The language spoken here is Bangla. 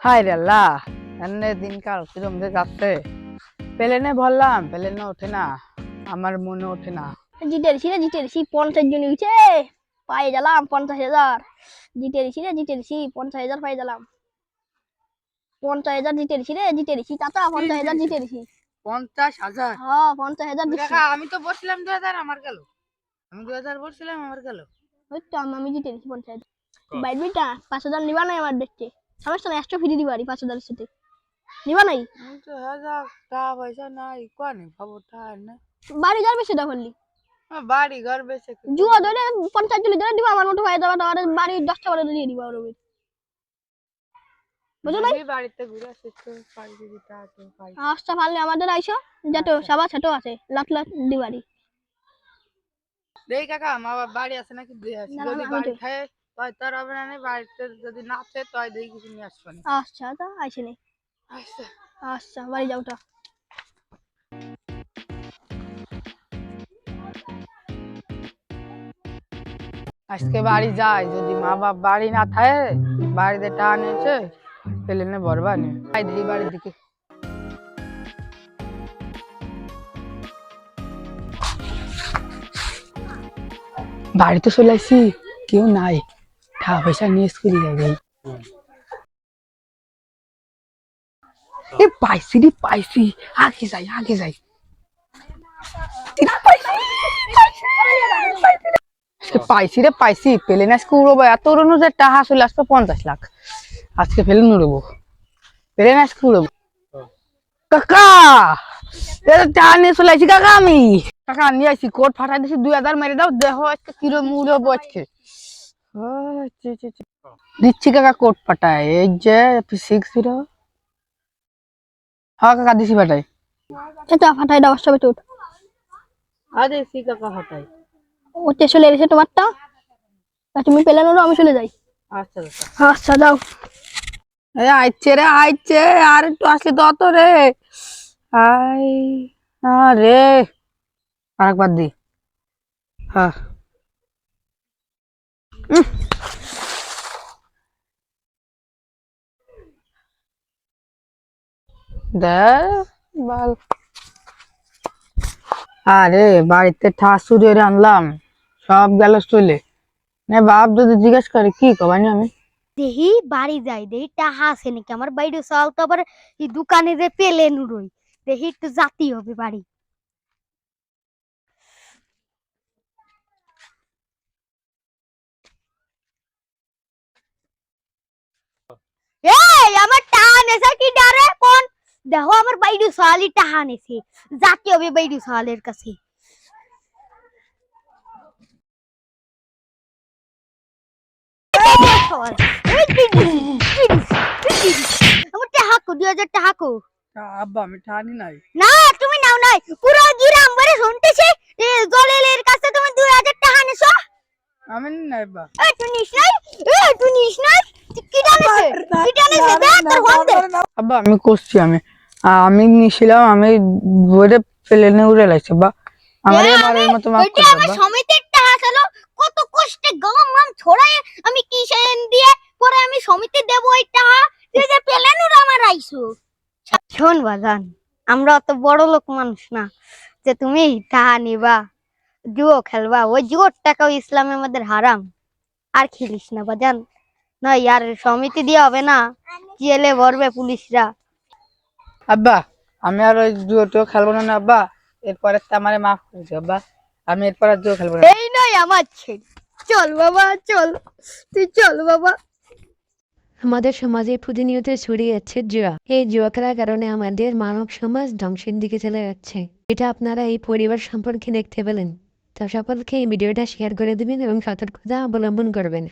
হায় রে আল্লাহ এনে দিনকাল কিরম যে যাচ্ছে। প্লেনে ভরলাম প্লেনে ওঠে না আমার মনে ওঠে না। জিতে রেছি রে জিতে রেছি পঞ্চাশ জন উঠছে। পাই গেলাম পঞ্চাশ হাজার। জিতে রেছি রে জিতে রেছি পঞ্চাশ হাজার পাই গেলাম। পঞ্চাশ হাজার জিতে রেছি রে জিতে রেছি চাচা পঞ্চাশ হাজার জিতে রেছি পঞ্চাশ হাজার? হ্যাঁ পঞ্চাশ হাজার আমি তো বলছিলাম দু হাজার আমার গেল। আমি দু হাজার বলছিলাম আমার গেল। ওই তো আমি- আমি জিতে রেছি পঞ্চাশ হাজার। বাইর বিটা পাঁচ হাজার নিবা নাই আমার দেখতে সমস্যা নাই একশো ফ্রি দিবা পাঁচ হাজারের সাথে। নিবা নাই? তো হাজার টাকা পয়সা নাই কোয়ানি খবরটা না। বাড়ি যাবে সেটা বললি। আমার বাড়ি ঘর জুয়া ধরে পঞ্চাশ চল্লিশ ধরে দিবা আমার মতো হয়ে যাবে তোমার বাড়ি দশটা বারে দিয়ে দিবা। বুঝো নাই বাড়িতে ঘুরে আসি তো পাই যদি টাকা তো আচ্ছা পারলে আমাদের আইসো সবার ছোট আছে লাট লাট দিবারি দেই কাকা আমার বাড়ি আছে নাকি? দিয়ে আসি না, না, যদি বাড়ি খায় তাই তার হবে না বাড়িতে যদি না আছে তাই দেই কিছু নিয়ে আসব আচ্ছা তা আইসে নেই আচ্ছা। আচ্ছা বাড়ি যাওটা আজকে বাড়ি যাই যদি মা বাপ বাড়ি না থাকে বাড়িতে টাকা নিয়েছে প্লেনে ভরবা নি। তাই দিই বাড়ির দিকে। বাড়িতে চলে আসছি কেউ নাই। টাকা পয়সা নিয়ে স্কুলে যাবে এ পাইছি রে পাইছি আগে যাই আগে যাই পাইছি, রে। পাইছি পাইছি পেলেন আজকে উড়বো এত উড়ানো যে টাকা চলে আসবে পঞ্চাশ লাখ। আজকে ফেলেন উড়বো পেলেন আজকে উড়বো কাকা! টাকা নিয়ে চলে আসছি কাকা আমি। কাকা নিয়ে আসছি কোট ফাটাই দিছি দুই হাজার মেরে দাও। দেহ আজকে কিরম উড়বো আজকে। দিচ্ছি কাকা কোট ফাটাই এই যে সিক্স জিরো হ্যাঁ কাকা দিছি এটা ফাটাই দাও সবে তো আরে সি কাকা ফাটাই ওতে চলে এসেছে তোমারটা। আর তুমি পেলে না আমি চলে যাই। আচ্ছা আচ্ছা যাও। আইছে রে আইছে। আর একটু আসলে তো অত রে। আই আরে আরেকবার দি। হ্যাঁ। বাল। আরে, বাড়িতে ঠাসুর এর আনলাম, সব গেল চলে। না বাপ যদি জিজ্ঞেস করে, কি কবানি আমি? দেহি, বাড়ি যাই, দেহি, টাহা আছে নাকি? আমার বাইরে চাল তো, আবার এই দোকানে যে পেলে নুরই। দেহি, একটু জাতি হবে বাড়ি। এই, আমার টাহা নেছে কি ডারে? কোন দেখো আমার বাইরে সালি টাহা নেছে জাতি হবে বাইরে সালের কাছে। আমার টাহা কো দুই হাজার টাহা কো আব্বা আমি ঠানি নাই। না তুমি নাও নাই পুরো গ্রাম বারে শুনতেছে জলেলের কাছে তুমি দুই হাজার টাকা নিছো আমি নাই বা এ তুই নিস নাই? এ তুই নিস নাই? তুই কি জানিস কি দে তোর ফোন আব্বা আমি করছি আমি। আমি নিছিলাম আমি বইরে প্লেনে উড়ে লাগছে বা আমার এ, এবারের মতো মাফ করে আমার দাও, সমিতির টাকা ছিল কত কষ্টে গাম গাম ছড়াই আমি কিসেন দিয়ে পরে আমি সমিতি দেব ওই টাকা? তুই যে পেলেন ওরা আমার আইসো। শোন বাজান আমরা অত বড় লোক মানুষ না যে তুমি টাকা নিবা জুয়ো খেলবা ওই জুয়োর টাকাও ইসলামের মধ্যে হারাম। আর খেলিস না বাজান। না ইয়ার সমিতি দিয়ে হবে না জেলে ভরবে পুলিশরা। আব্বা আমি আর ওই জুয়োটিও খেলব না না আব্বা। এরপরে আমারে মাফ করে দিও আব্বা। আমি এরপর আর জুয়ো খেলব না। এই নয় আমার ছেলে। চল বাবা চল। তুই চল বাবা। আমাদের সমাজে প্রতিনিয়ত ছড়িয়ে যাচ্ছে জুয়া। এই জুয়া খেলার কারণে আমাদের মানব সমাজ ধ্বংসের দিকে চলে যাচ্ছে। এটা আপনারা এই পরিবার সম্পর্কে দেখতে পেলেন। তো সকলকে এই ভিডিওটা শেয়ার করে দিবেন এবং সতর্কতা অবলম্বন করবেন।